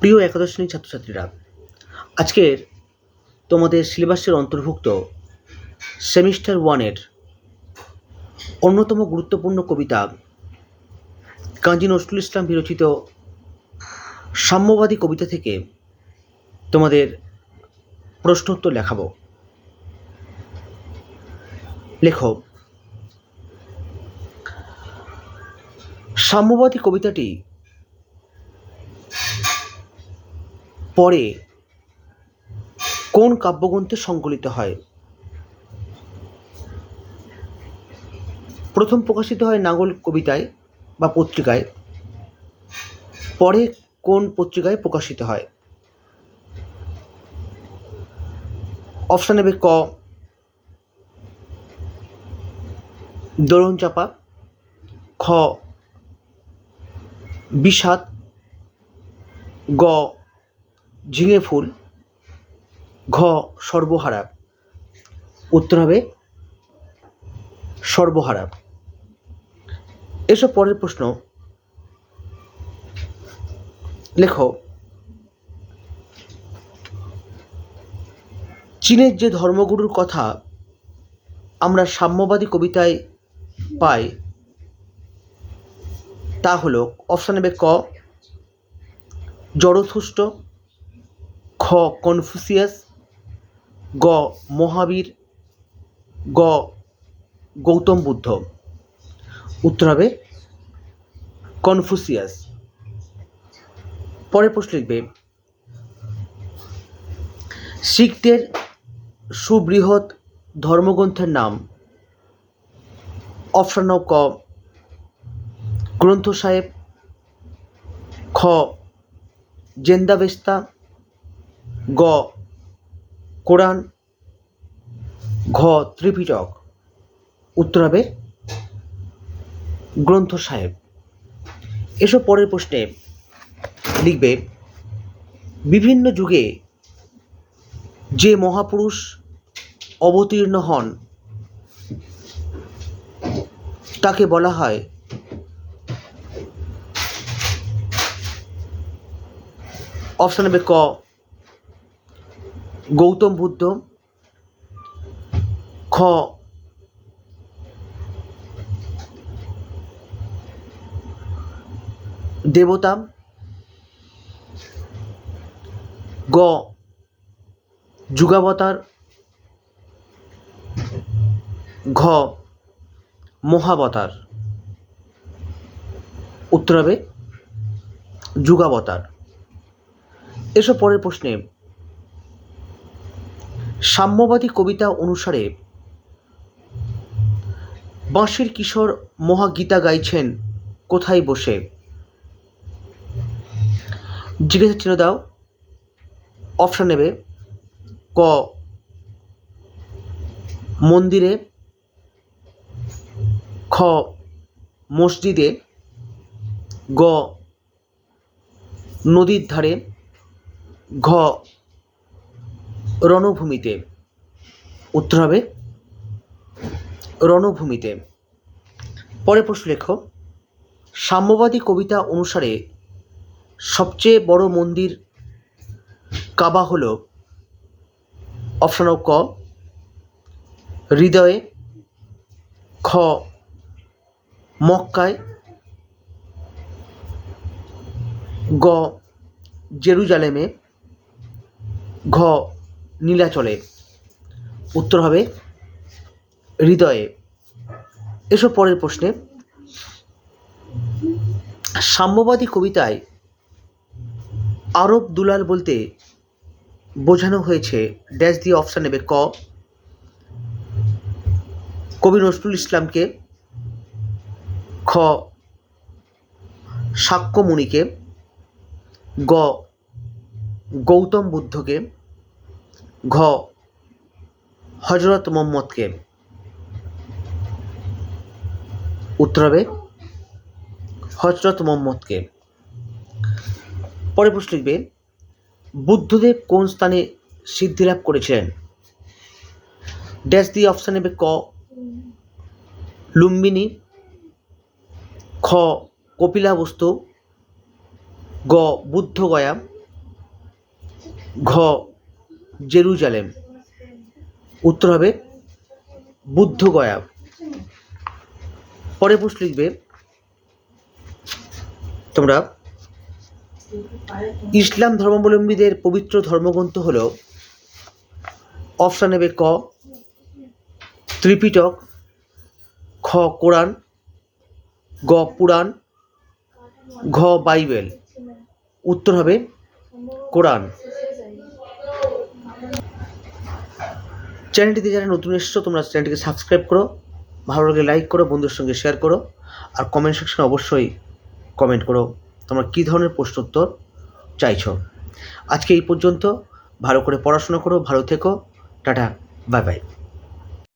প্রিয় একাদশ শ্রেণির ছাত্রছাত্রীরা, আজকের তোমাদের সিলেবাসের অন্তর্ভুক্ত সেমিস্টার ওয়ানের অন্যতম গুরুত্বপূর্ণ কবিতা কাজী নজরুল ইসলাম বিরচিত সাম্যবাদী কবিতা থেকে তোমাদের প্রশ্নোত্তর লেখাবো। লেখো, সাম্যবাদী কবিতাটি পরে কোন কাব্যগ্রন্থে সংকলিত হয়? প্রথম প্রকাশিত হয় নাগল কবিতায় বা পত্রিকায়। পরে কোন পত্রিকায় প্রকাশিত হয়? অপশান নেবে ক। দোলন চাপা খ। বিষাদ। গ। ঝিঙে ফুল, ঘ সর্বহারা, উত্তর হবে সর্বহারা। এসব পরের প্রশ্ন। লেখো, চীনের যে ধর্মগুরুর কথা আমরা সাম্যবাদী কবিতায় পাই, তা হলো অপশান নেবে ক, জড়থুষ্ট খ কনফুসিয়াস, গ মহাবীর, গ গৌতম বুদ্ধ। উত্তর হবে কনফুসিয়াস। পরের প্রশ্ন লিখবে, শিখদের সুবৃহৎ ধর্মগ্রন্থের নাম। অপশান ক গ্রন্থ সাহেব খ, জেন্দাবেস্তা গ, কোরআন, ঘ, ত্রিপিটক। উত্তর হবে গ্রন্থ সাহেব। এসব পরের প্রশ্নে লিখবে, বিভিন্ন যুগে যে মহাপুরুষ অবতীর্ণ হন, তাকে বলা হয় অপশন নেবে ক গৌতম বুদ্ধ খ দেবতা গ যুগাবতার ঘ মহাবতার। উত্তর হবে যুগাবতার। এসব পরের প্রশ্নে সাম্যবাদী কবিতা অনুসারে বাঁশির কিশোর মহাগীতা গাইছেন, কোথায় বসে? জিজ্ঞাসা চিহ্ন দাও। অপশান নেবে। ক, মন্দিরে। খ, মসজিদে। গ, নদীর ধারে। ঘ রণভূমিতে। উত্তর হবে রণভূমিতে। পরে প্রশ্ন লেখো। সাম্যবাদী কবিতা অনুসারে সবচেয়ে বড় মন্দির কাবা হল অপশন ক, হৃদয়ে, খ, মক্কায়, গ, জেরুজালেমে, ঘ নীলাচলে। উত্তর হবে হৃদয়ে। এসব পরের প্রশ্নে। সাম্যবাদী কবিতায় আরব দুলাল বলতে বোঝানো হয়েছে ড্যাশ দিয়ে অপশান নেবে ক। কবি নজরুল ইসলামকে, খ। শাক্যমুনিকে গ। গৌতম বুদ্ধকে ঘ হজরত মোহাম্মদকে উত্তর হবে হজরত মোহাম্মদকে। পরে প্রশ্ন লিখবে, বুদ্ধদেব কোন স্থানে সিদ্ধি লাভ করেছিলেন? ড্যাশ দিয়ে অপশান নেবে ক, লুম্বিনী, খ, কপিলাবস্তু, গ, বুদ্ধগয়া, ঘ জেরুজালেম। উত্তর হবে বুদ্ধগয়া পরে প্রশ্ন লিখবে, তোমরা ইসলাম ধর্মাবলম্বীদের পবিত্র ধর্মগ্রন্থ হল অপশান নেবে ক, ত্রিপিটক, খ কোরআন, গ পুরাণ, ঘ বাইবেল। উত্তর হবে কোরআন। চ্যানেলটিতে যারা নতুন এসেছ, তোমরা চ্যানেলটিকে সাবস্ক্রাইব করো, ভালো লাগে লাইক করো বন্ধুর সঙ্গে শেয়ার করো, আর কমেন্ট সেকশনে অবশ্যই কমেন্ট করো। তোমরা কী ধরনের প্রশ্ন উত্তর চাইছো? আজকে এই পর্যন্ত, ভালো করে পড়াশোনা করো, ভালো থেকো, টাটা বাই বাই